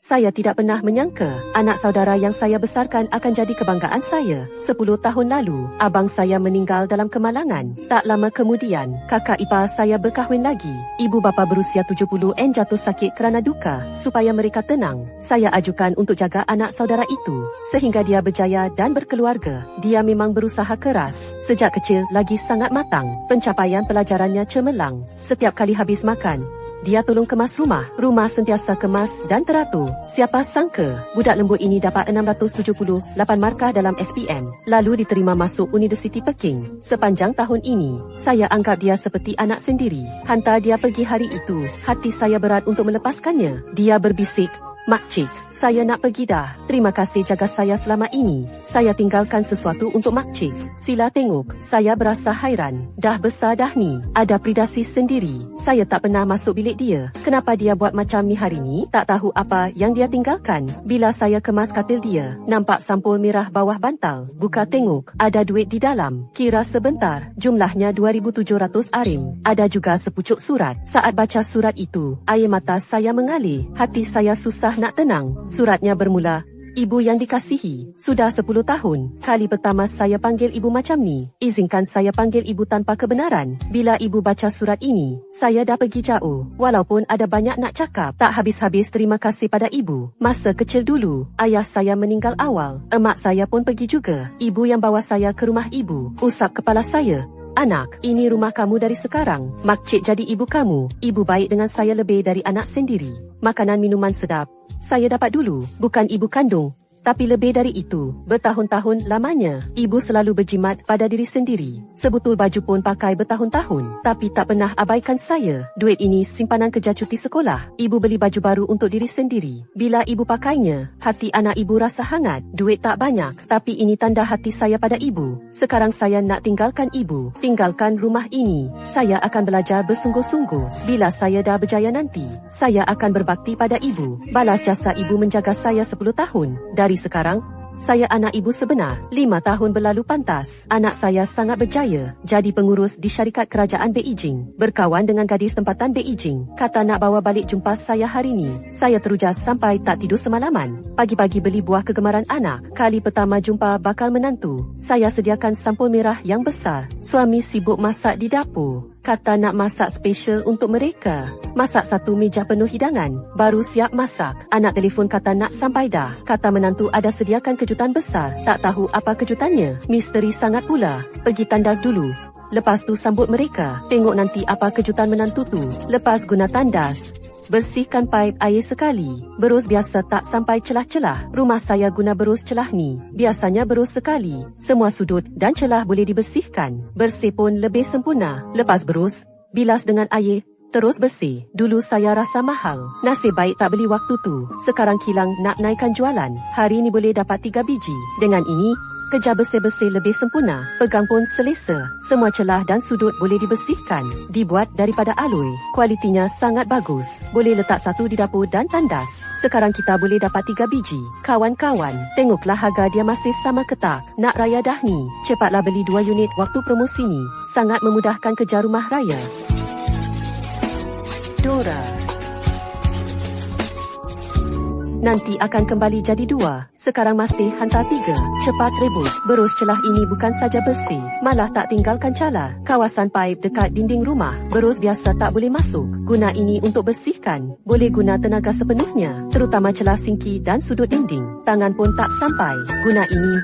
Saya tidak pernah menyangka anak saudara yang saya besarkan akan jadi kebanggaan saya. Sepuluh tahun lalu, abang saya meninggal dalam kemalangan. Tak lama kemudian, kakak ipar saya berkahwin lagi. Ibu bapa berusia 70 N jatuh sakit kerana duka. Supaya mereka tenang, saya ajukan untuk jaga anak saudara itu sehingga dia berjaya dan berkeluarga. Dia memang berusaha keras. Sejak kecil lagi sangat matang. Pencapaian pelajarannya cemerlang. Setiap kali habis makan, dia tolong kemas rumah. Rumah sentiasa kemas dan teratur. Siapa sangka, budak lembut ini dapat 678 markah dalam SPM. Lalu diterima masuk Universiti Peking. Sepanjang tahun ini, saya anggap dia seperti anak sendiri. Hantar dia pergi hari itu, hati saya berat untuk melepaskannya. Dia berbisik, Makcik, saya nak pergi dah. Terima kasih jaga saya selama ini. Saya tinggalkan sesuatu untuk Makcik. Sila tengok, saya berasa hairan. Dah besar dah ni, ada predasi sendiri. Saya tak pernah masuk bilik dia. Kenapa dia buat macam ni hari ni? Tak tahu apa yang dia tinggalkan. Bila saya kemas katil dia, nampak sampul merah bawah bantal. Buka tengok, ada duit di dalam. Kira sebentar, jumlahnya 2,700 arim. Ada juga sepucuk surat. Saat baca surat itu, air mata saya mengalir. Hati saya susah nak tenang. Suratnya bermula, Ibu yang dikasihi, sudah 10 tahun, kali pertama saya panggil ibu macam ni. Izinkan saya panggil ibu tanpa kebenaran. Bila ibu baca surat ini, saya dah pergi jauh. Walaupun ada banyak nak cakap, tak habis-habis terima kasih pada ibu. Masa kecil dulu, ayah saya meninggal awal. Emak saya pun pergi juga. Ibu yang bawa saya ke rumah ibu, usap kepala saya. Anak, ini rumah kamu dari sekarang. Makcik jadi ibu kamu. Ibu baik dengan saya lebih dari anak sendiri. Makanan minuman sedap, saya dapat dulu, bukan ibu kandung. Tapi lebih dari itu, bertahun-tahun lamanya, ibu selalu berjimat pada diri sendiri. Sebutul baju pun pakai bertahun-tahun. Tapi tak pernah abaikan saya. Duit ini simpanan kerja cuti sekolah. Ibu beli baju baru untuk diri sendiri. Bila ibu pakainya, hati anak ibu rasa hangat. Duit tak banyak, tapi ini tanda hati saya pada ibu. Sekarang saya nak tinggalkan ibu. Tinggalkan rumah ini. Saya akan belajar bersungguh-sungguh. Bila saya dah berjaya nanti, saya akan berbakti pada ibu. Balas jasa ibu menjaga saya 10 tahun. Dari hari sekarang, saya anak ibu sebenar. Lima tahun berlalu pantas. Anak saya sangat berjaya. Jadi pengurus di syarikat kerajaan Beijing. Berkawan dengan gadis tempatan Beijing. Kata nak bawa balik jumpa saya hari ini. Saya teruja sampai tak tidur semalaman. Pagi-pagi beli buah kegemaran anak. Kali pertama jumpa bakal menantu. Saya sediakan sampul merah yang besar. Suami sibuk masak di dapur kata nak masak special untuk mereka. Masak satu meja penuh hidangan, baru siap masak. Anak telefon kata nak sampai dah. Kata menantu ada sediakan kejutan besar. Tak tahu apa kejutannya. Misteri sangat pula. Pergi tandas dulu. Lepas tu sambut mereka. Tengok nanti apa kejutan menantu tu. Lepas guna tandas, Bersihkan paip air sekali. Berus biasa tak sampai celah-celah. Rumah saya guna berus celah ni. Biasanya berus sekali. Semua sudut dan celah boleh dibersihkan. Bersih pun lebih sempurna. Lepas berus, bilas dengan air, terus bersih. Dulu saya rasa mahal. Nasib baik tak beli waktu tu. Sekarang kilang nak naikkan jualan. Hari ni boleh dapat tiga biji. Dengan ini, Kerja bersih-bersih lebih sempurna, pegang pun selesa. Semua celah dan sudut boleh dibersihkan. Dibuat daripada aloi. Kualitinya sangat bagus. Boleh letak satu di dapur dan tandas. Sekarang kita boleh dapat tiga biji. Kawan-kawan, tengoklah harga dia masih sama ketak. Nak raya dah ni. Cepatlah beli dua unit waktu promosi ni. Sangat memudahkan kerja rumah raya. Dora nanti akan kembali jadi dua. Sekarang masih hantar tiga. Cepat rebut. Berus celah ini bukan saja bersih, malah tak tinggalkan calar. Kawasan paip dekat dinding rumah, berus biasa tak boleh masuk. Guna ini untuk bersihkan. Boleh guna tenaga sepenuhnya, terutama celah singki dan sudut dinding. Tangan pun tak sampai. Guna ini,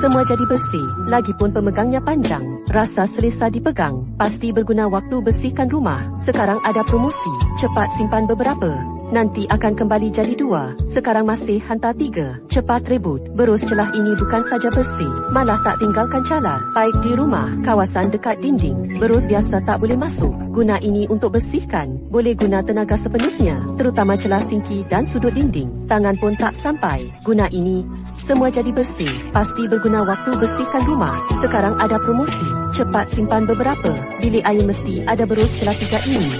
semua jadi bersih. Lagipun pemegangnya panjang. Rasa selesa dipegang. Pasti berguna waktu bersihkan rumah. Sekarang ada promosi. Cepat simpan beberapa. Nanti akan kembali jadi dua. Sekarang masih hantar tiga. Cepat rebut. Berus celah ini bukan saja bersih. Malah tak tinggalkan calar. Baik di rumah, kawasan dekat dinding. Berus biasa tak boleh masuk. Guna ini untuk bersihkan. Boleh guna tenaga sepenuhnya. Terutama celah singki dan sudut dinding. Tangan pun tak sampai. Guna ini semua jadi bersih. Pasti berguna waktu bersihkan rumah. Sekarang ada promosi. Cepat simpan beberapa. Bilik air mesti ada berus celah tiga ini.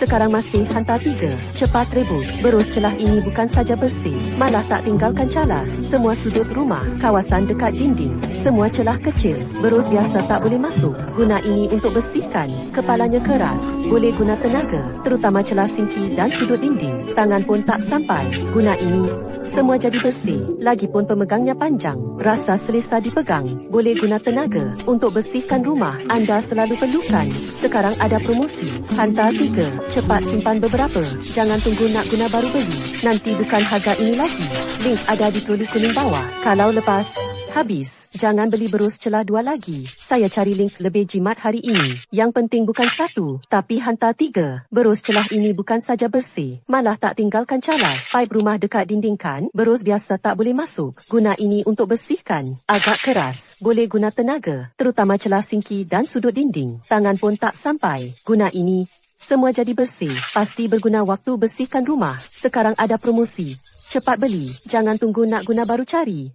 Sekarang masih hantar tiga. Cepat rebut. Berus celah ini bukan saja bersih, malah tak tinggalkan cala. Semua sudut rumah, kawasan dekat dinding, semua celah kecil. Berus biasa tak boleh masuk. Guna ini untuk bersihkan. Kepalanya keras. Boleh guna tenaga, terutama celah singki dan sudut dinding. Tangan pun tak sampai. Guna ini semua jadi bersih. Lagipun pemegangnya panjang. Rasa selesa dipegang. Boleh guna tenaga. Untuk bersihkan rumah, anda selalu perlukan. Sekarang ada promosi. Hantar tiga. Cepat simpan beberapa. Jangan tunggu nak guna baru beli. Nanti bukan harga ini lagi. Link ada di troli kuning bawah. Kalau lepas, Habis, jangan beli berus celah dua lagi. Saya cari link lebih jimat hari ini. Yang penting bukan satu, tapi hantar tiga. Berus celah ini bukan saja bersih, malah tak tinggalkan cala. Paip rumah dekat dinding kan, berus biasa tak boleh masuk. Guna ini untuk bersihkan. Agak keras, boleh guna tenaga, terutama celah singki dan sudut dinding. Tangan pun tak sampai. Guna ini, semua jadi bersih. Pasti berguna waktu bersihkan rumah. Sekarang ada promosi. Cepat beli, jangan tunggu nak guna baru cari.